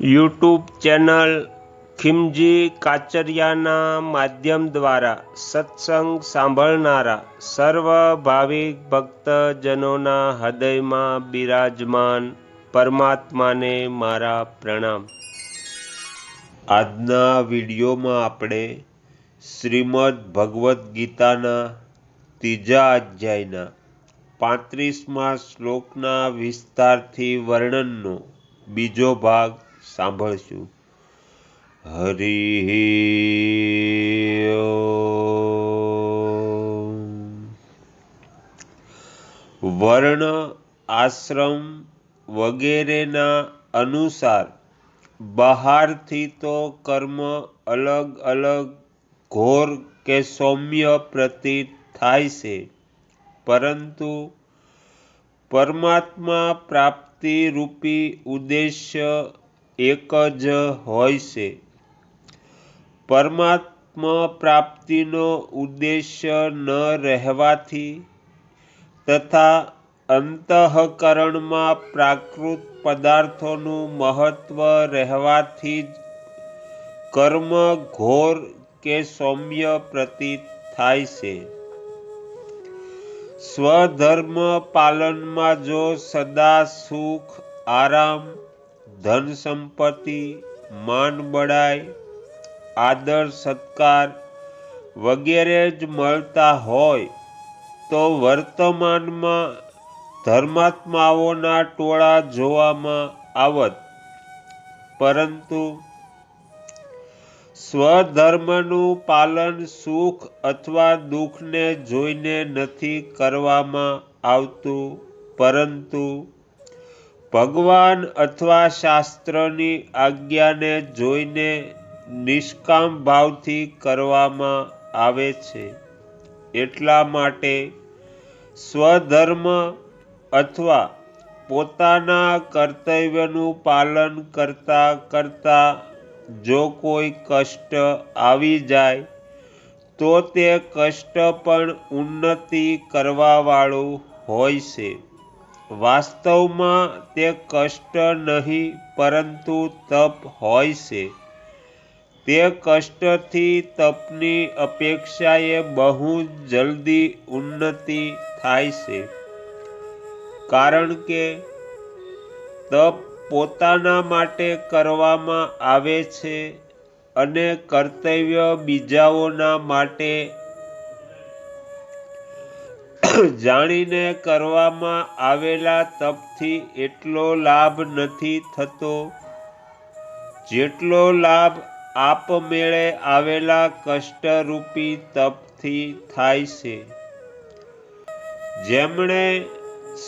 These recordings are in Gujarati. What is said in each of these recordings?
યુટ્યુબ ચેનલ ખિમજી કાચરિયાના માધ્યમ દ્વારા સત્સંગ સાંભળનારા સર્વ ભાવિક ભક્તજનોના હૃદયમાં બિરાજમાન પરમાત્માને મારા પ્રણામ. આજના વિડીયોમાં આપણે શ્રીમદ ભગવદ્ ગીતાના ત્રીજા અધ્યાયના પાંત્રીસમા શ્લોકના વિસ્તારથી વર્ણનનો બીજો ભાગ સાંભળશું. હરિ વર્ણ આશ્રમ વગેરેના અનુસાર બહારથી તો કર્મ અલગ અલગ ઘોર કે સૌમ્ય પ્રતીત થાય છે, પરંતુ પરમાત્મા પ્રાપ્તિ રૂપી ઉદ્દેશ્ય એક જ હોય છે. પરમાત્મા પ્રાપ્તિનો ઉદ્દેશ્ય ન રહેવાથી તથા અંતઃકરણમાં પ્રાકૃત પદાર્થોનું મહત્વ રહેવાથી જ કર્મ ઘોર કે સૌમ્ય પ્રતીત થાય છે. સ્વધર્મ પાલનમાં જો સદા સુખ, આરામ ધન સંપત્તિ માન બળાય આદર, સત્કાર વગેરે જ મળતા હોય તો વર્તમાનમાં ધર્માત્માઓના ટોળા જોવામાં આવત. પરંતુ સ્વધર્મનું પાલન સુખ અથવા દુઃખને જોઈને નથી કરવામાં આવતું, પરંતુ ભગવાન અથવા શાસ્ત્રની આજ્ઞાને જોઈને નિષ્કામ ભાવથી કરવામાં આવે છે. એટલા માટે સ્વધર્મ અથવા પોતાના કર્તવ્યનું પાલન કરતા કરતા જો કોઈ કષ્ટ આવી જાય, તો તે કષ્ટ પણ ઉન્નતિ કરવાવાળું હોય છે. વાસ્તવમાં તે કષ્ટ નહીં, પરંતુ તપ હોય છે. તે કષ્ટથી તપની અપેક્ષાએ બહુ જલ્દી ઉન્નતિ થાય છે. કારણ કે તપ પોતાના માટે કરવામાં આવે છે અને કર્તવ્ય બીજાઓના માટે જાણીને કરવામાં આવેલા તપથી એટલો લાભ નથી થતો. જેટલો લાભ આપમેળે આવેલા કષ્ટરૂપી તપથી થાય છે. જેમણે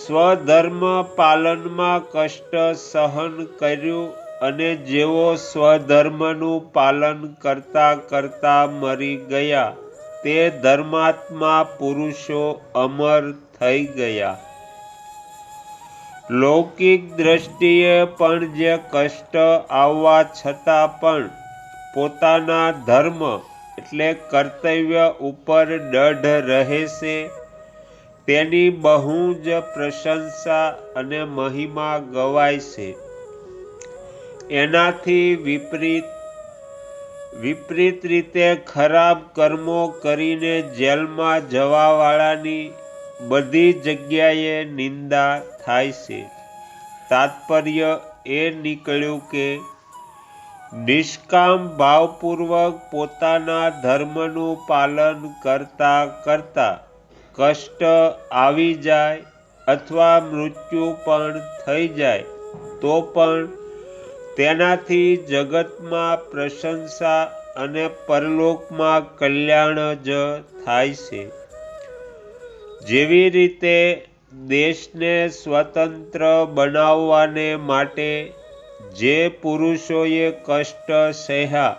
સ્વધર્મ પાલનમાં કષ્ટ સહન કર્યું અને જેઓ સ્વધર્મનું પાલન કરતા કરતા મરી ગયા. તે ધર્માત્મા પુરુષો અમર થઈ ગયા. લૌકિક દ્રષ્ટિએ પણ જે કષ્ટ આવવા છતાં પણ પોતાના ધર્મ એટલે કર્તવ્ય ઉપર દઢ રહે છે, તેની બહુ જ પ્રશંસા અને મહિમા ગવાય છે. એનાથી વિપરીત વિપરીત રીતે ખરાબ કર્મો કરીને જેલમાં જવાવાળાની બધી જગ્યાએ નિંદા થાય છે. તાત્પર્ય એ નીકળ્યું કે નિષ્કામ ભાવપૂર્વક પોતાના ધર્મનું પાલન કરતા કરતા કષ્ટ આવી જાય અથવા મૃત્યુ પણ થઈ જાય, તો પણ તેનાથી જગતમાં પ્રશંસા અને પરલોકમાં કલ્યાણ જ થાય છે. જેવી રીતે દેશને સ્વતંત્ર બનાવવાને માટે જે પુરુષોએ કષ્ટ સહ્યા,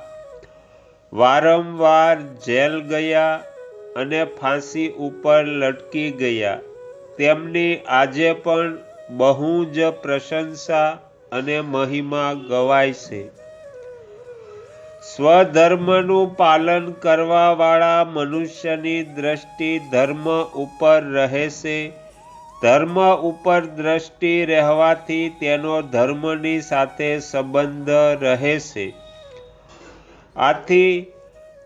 વારંવાર જેલ ગયા અને ફાંસી ઉપર લટકી ગયા, તેમની આજે પણ બહુ જ પ્રશંસા અને મહિમા ગવાય છે. સ્વધર્મનું પાલન કરવાવાળા મનુષ્યની દ્રષ્ટિ ધર્મ ઉપર રહેશે ધર્મ ઉપર દ્રષ્ટિ રહેવાથી તેનો ધર્મની સાથે સંબંધ રહે છે. આથી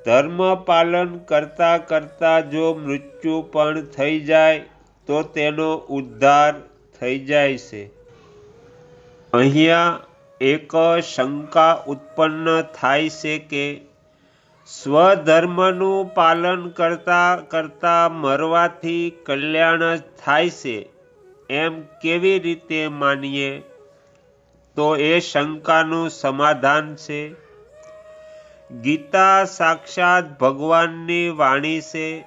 ધર્મ પાલન કરતા કરતા જો મૃત્યુ પણ થઈ જાય, તો તેનો ઉદ્ધાર થઈ જાય છે. અહીંયા એક શંકા ઉત્પન્ન થાય છે કે સ્વધર્મનું પાલન કરતા કરતા મરવાથી કલ્યાણ થાય છે, એમ કેવી રીતે માનીએ? તો એ શંકાનું સમાધાન છે. ગીતા સાક્ષાત ભગવાનની વાણી છે,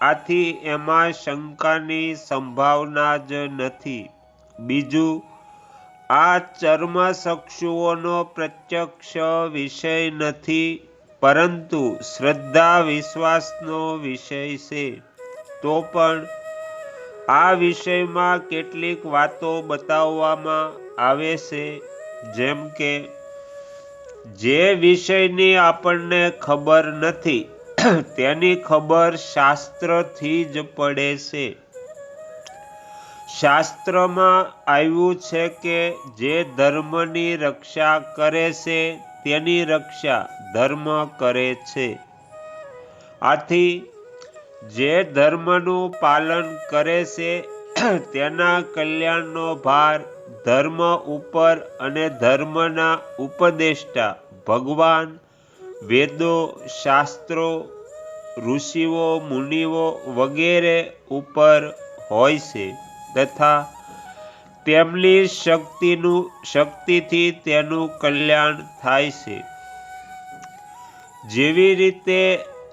આથી એમાં શંકાની સંભાવના જ નથી. બીજું આ ચર્મચક્ષુઓનો પ્રત્યક્ષ વિષય નથી, પરંતુ શ્રદ્ધા વિશ્વાસનો વિષય છે. તો પણ આ વિષયમાં કેટલીક વાતો બતાવવામાં આવે છે, જેમ કે, જે વિષયની આપણને ખબર નથી, તેની ખબર શાસ્ત્રથી જ પડે છે. શાસ્ત્રમાં આવ્યું છે કે જે ધર્મની રક્ષા કરે છે, તેની રક્ષા ધર્મ કરે છે. આથી, જે ધર્મનું પાલન કરે છે, તેના કલ્યાણનો ભાર ધર્મ ઉપર અને ધર્મના ઉપદેષ્ટા ભગવાન, વેદો, શાસ્ત્રો, ઋષિઓ, મુનિઓ વગેરે ઉપર હોય છે. તથા તેમની શક્તિનું, શક્તિથી તેનું કલ્યાણ થાય છે. જેવી રીતે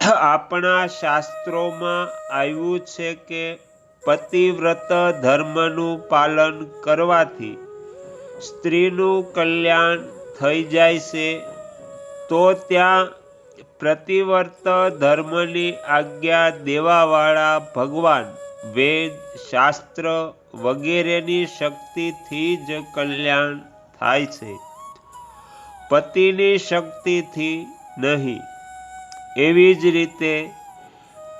આપણા શાસ્ત્રોમાં આવ્યું છે કે પતિવ્રત ધર્મનું પાલન કરવાથી સ્ત્રીનું કલ્યાણ થઈ જાય છે, તો ત્યાં પ્રતિવર્ત ધર્મની આજ્ઞા દેવાવાળા ભગવાન વેદ શાસ્ત્ર વગેરેની શક્તિથી જ કલ્યાણ થાય છે. પતિની શક્તિથી નહીં, એવી જ રીતે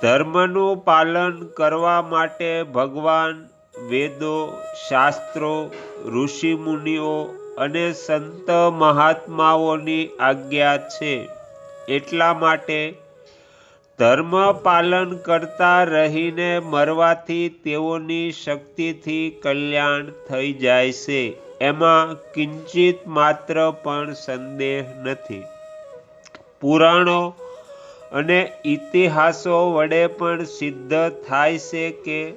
ધર્મનું પાલન કરવા માટે ભગવાન વેદો, શાસ્ત્રો, ઋષિમુનિઓ અને સંત મહાત્માઓની આજ્ઞા છે. એટલા માટે ધર્મ પાલન કરતા રહીને મરવાથી તેઓની શક્તિથી કલ્યાણ થઈ જાય છે. એમાં કિંચિત માત્ર પણ સંદેહ નથી. પુરાણો અને ઇતિહાસો વડે પણ સિદ્ધ થાય છે કે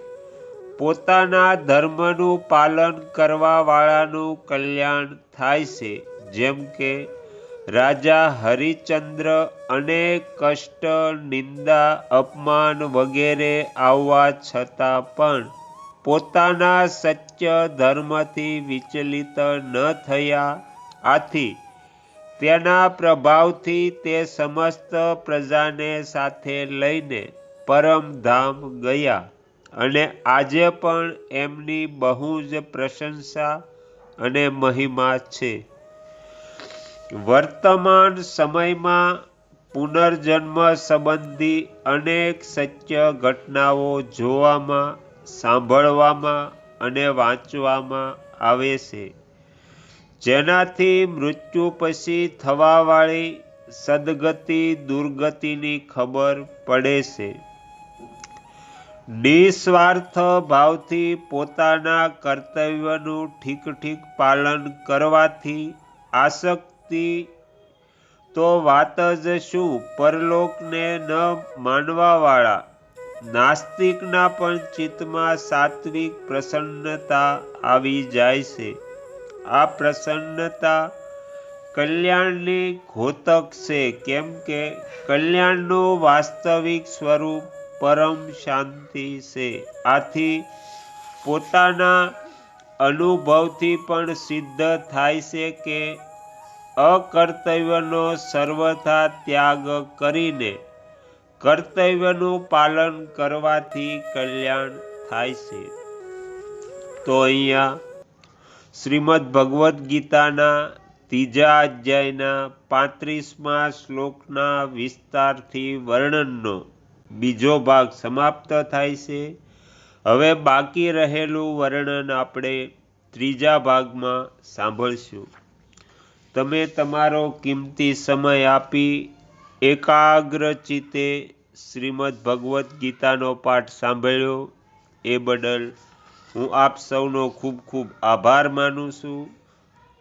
પોતાના ધર્મનું પાલન કરવા વાળાનું કલ્યાણ થાય છે. જેમ કે રાજા હરિચંદ્ર અનેક કષ્ટ નિંદા અપમાન વગેરે આવવા છતાં પણ પોતાના સત્ય ધર્મથી વિચલિત ન થયા. આથી તેના પ્રભાવથી તે સમસ્ત પ્રજાને સાથે લઈને પરમધામ ગયા અને આજે પણ એમની બહુ જ પ્રશંસા અને મહિમા છે. વર્તમાન સમયમાં પુનર્જન્મ સંબંધી અનેક સત્ય ઘટનાઓ જોવામાં, સાંભળવામાં અને વાંચવામાં આવે છે. જેનાથી મૃત્યુ પછી થવાવાળી સદગતિ દુર્ગતિની ખબર પડે છે. નિસ્વાર્થ ભાવથી પોતાના કર્તવ્યનું ઠીક ઠીક પાલન કરવાથી આસક્ત શક્તિ તો વાત જ શું? પરલોકને ન માનવાવાળા. નાસ્તિકના પણ ચિત્તમાં સાત્વિક પ્રસન્નતા આવી જાય છે. આ પ્રસન્નતા કલ્યાણની ઘોતક છે. કેમ કે કલ્યાણનું વાસ્તવિક સ્વરૂપ પરમ શાંતિ છે. આથી પોતાના અનુભવથી પણ સિદ્ધ થાય છે કે અકર્તવ્યનો સર્વથા ત્યાગ કરીને કર્તવ્યનું પાલન કરવાથી કલ્યાણ થાય છે. તો અહીંયા શ્રીમદ ભગવદ્ ગીતાના ત્રીજા અધ્યાયના પાંત્રીસમા શ્લોકના વિસ્તારથી વર્ણનનો બીજો ભાગ સમાપ્ત થાય છે. હવે બાકી રહેલું વર્ણન આપણે ત્રીજા ભાગમાં સાંભળશું. તમે તમારો કિંમતી સમય આપી એકાગ્ર ચિત્તે શ્રીમદ ભગવદ્ ગીતાનો પાઠ સાંભળ્યો. એ બદલ હું આપ સૌનો ખૂબ ખૂબ આભાર માનું છું.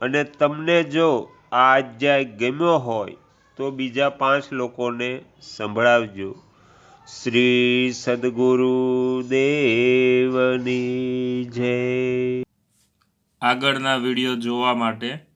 અને તમને જો આ અધ્યાય ગમ્યો હોય તો બીજા પાંચ લોકોને સંભળાવજો. શ્રી સદગુરુ દેવની જય. આગળના વીડિયો જોવા માટે